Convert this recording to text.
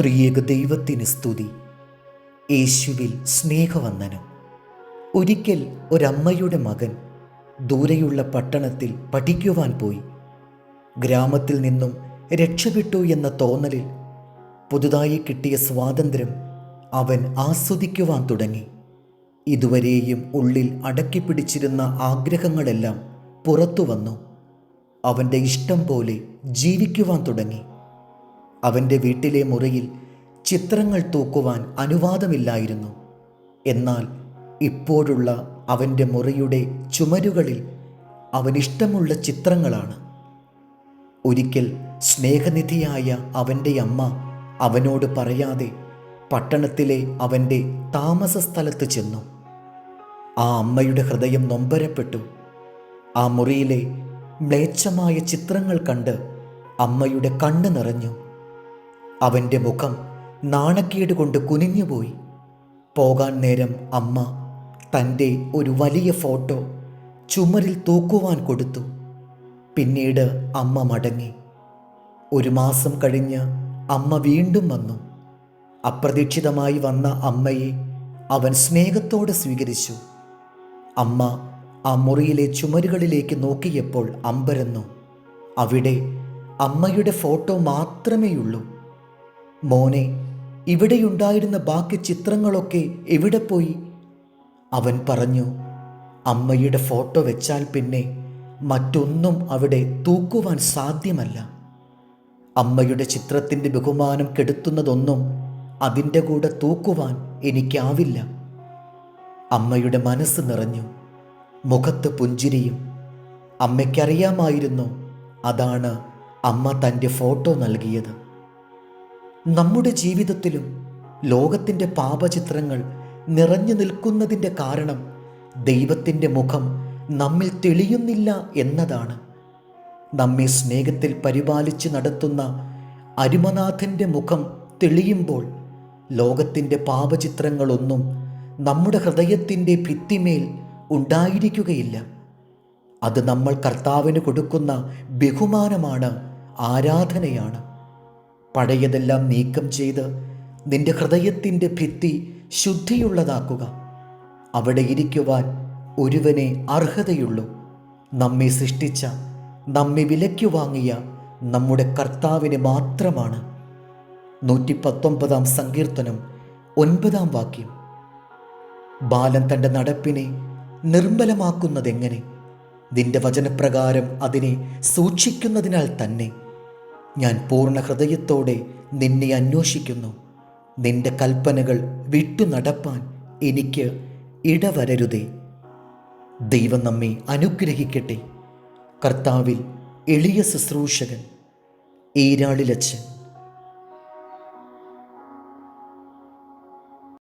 ത്രിയേക ദൈവത്തിന് സ്തുതി. യേശുവിൽ സ്നേഹവന്ദനം. ഒരിക്കൽ ഒരമ്മയുടെ മകൻ ദൂരെയുള്ള പട്ടണത്തിൽ പഠിക്കുവാൻ പോയി. ഗ്രാമത്തിൽ നിന്നും രക്ഷപ്പെട്ടു എന്ന തോന്നലിൽ പുതുതായി കിട്ടിയ സ്വാതന്ത്ര്യം അവൻ ആസ്വദിക്കുവാൻ തുടങ്ങി. ഇതുവരെയും ഉള്ളിൽ അടക്കിപ്പിടിച്ചിരുന്ന ആഗ്രഹങ്ങളെല്ലാം പുറത്തു വന്നു അവന്റെ ഇഷ്ടം പോലെ ജീവിക്കുവാൻ തുടങ്ങി. അവന്റെ വീട്ടിലെ മുറിയിൽ ചിത്രങ്ങൾ തൂക്കുവാൻ അനുവാദമില്ലായിരുന്നു. എന്നാൽ ഇപ്പോഴുള്ള അവന്റെ മുറിയുടെ ചുമരുകളിൽ അവനിഷ്ടമുള്ള ചിത്രങ്ങളാണ്. ഒരിക്കൽ സ്നേഹനിധിയായ അവന്റെ അമ്മ അവനോട് പറയാതെ പട്ടണത്തിലെ അവന്റെ താമസ സ്ഥലത്ത് ചെന്നു. ആ അമ്മയുടെ ഹൃദയം നൊമ്പരപ്പെട്ടു. ആ മുറിയിലെ മ്ലേച്ഛമായ ചിത്രങ്ങൾ കണ്ട് അമ്മയുടെ കണ്ണ് നിറഞ്ഞു. അവന്റെ മുഖം നാണക്കേട് കൊണ്ട് കുനിഞ്ഞുപോയി. പോകാൻ നേരം അമ്മ തന്റെ ഒരു വലിയ ഫോട്ടോ ചുമരിൽ തൂക്കുവാൻ കൊടുത്തു. പിന്നീട് അമ്മ മടങ്ങി. ഒരു മാസം കഴിഞ്ഞ് അമ്മ വീണ്ടും വന്നു. അപ്രതീക്ഷിതമായി വന്ന അമ്മയെ അവൻ സ്നേഹത്തോടെ സ്വീകരിച്ചു. അമ്മ ആ മുറിയിലെ ചുമരുകളിലേക്ക് നോക്കിയപ്പോൾ അമ്പരന്നു. അവിടെ അമ്മയുടെ ഫോട്ടോ മാത്രമേയുള്ളൂ. മോനെ ഇവിടെയുണ്ടായിരുന്ന ബാക്കി ചിത്രങ്ങളൊക്കെ എവിടെ പോയി? അവൻ പറഞ്ഞു അമ്മയുടെ ഫോട്ടോ വെച്ചാൽ പിന്നെ മറ്റൊന്നും അവിടെ തൂക്കുവാൻ സാധ്യമല്ല. അമ്മയുടെ ചിത്രത്തിന്റെ ബഹുമാനം കെടുത്തുന്നതൊന്നും അതിന്റെ കൂടെ തൂക്കുവാൻ എനിക്കാവില്ല. അമ്മയുടെ മനസ്സ് നിറഞ്ഞു മുഖത്ത് പുഞ്ചിരിയും. അമ്മയ്ക്കറിയാമായിരുന്നു അതാണ് അമ്മ തന്റെ ഫോട്ടോ നൽകിയത്. നമ്മുടെ ജീവിതത്തിലും ലോകത്തിന്റെ പാപചിത്രങ്ങൾ നിറഞ്ഞു നിൽക്കുന്നതിന്റെ കാരണം ദൈവത്തിന്റെ മുഖം നമ്മിൽ തെളിയുന്നില്ല എന്നതാണ്. നമ്മെ സ്നേഹത്തിൽ പരിപാലിച്ച് നടത്തുന്ന അരുമനാഥന്റെ മുഖം തെളിയുമ്പോൾ ലോകത്തിന്റെ പാപചിത്രങ്ങളൊന്നും നമ്മുടെ ഹൃദയത്തിന്റെ ഭിത്തിമേൽ ഉണ്ടായിരിക്കുകയില്ല. അത് നമ്മൾ കർത്താവിന് കൊടുക്കുന്ന ബഹുമാനമാണ് ആരാധനയാണ്. പഴയതെല്ലാം നീക്കം ചെയ്ത് നിന്റെ ഹൃദയത്തിന്റെ ഭിത്തി ശുദ്ധിയുള്ളതാക്കുക. അവിടെ ഇരിക്കുവാൻ ഒരുവനെ അർഹതയുള്ളൂ. നമ്മെ സൃഷ്ടിച്ച നമ്മെ വിലയ്ക്കു വാങ്ങിയ നമ്മുടെ കർത്താവിന് മാത്രമാണ്. നൂറ്റി പത്തൊമ്പതാം സങ്കീർത്തനം ഒൻപതാം വാക്യം. ബാലൻ തന്റെ നടപ്പിനെ നിർമ്മലമാക്കുന്നതെങ്ങനെ? നിന്റെ വചനപ്രകാരം അതിനെ സൂക്ഷിക്കുന്നതിനാൽ തന്നെ. ഞാൻ പൂർണ ഹൃദയത്തോടെ നിന്നെ അന്വേഷിക്കുന്നു. നിന്റെ കൽപ്പനകൾ വിട്ടു നടപ്പാൻ എനിക്ക് ഇടവരരുതേ. ദൈവം നമ്മെ അനുഗ്രഹിക്കട്ടെ. കർത്താവിൽ എളിയ ശുശ്രൂഷകൻ ഈരാളിലച്ചൻ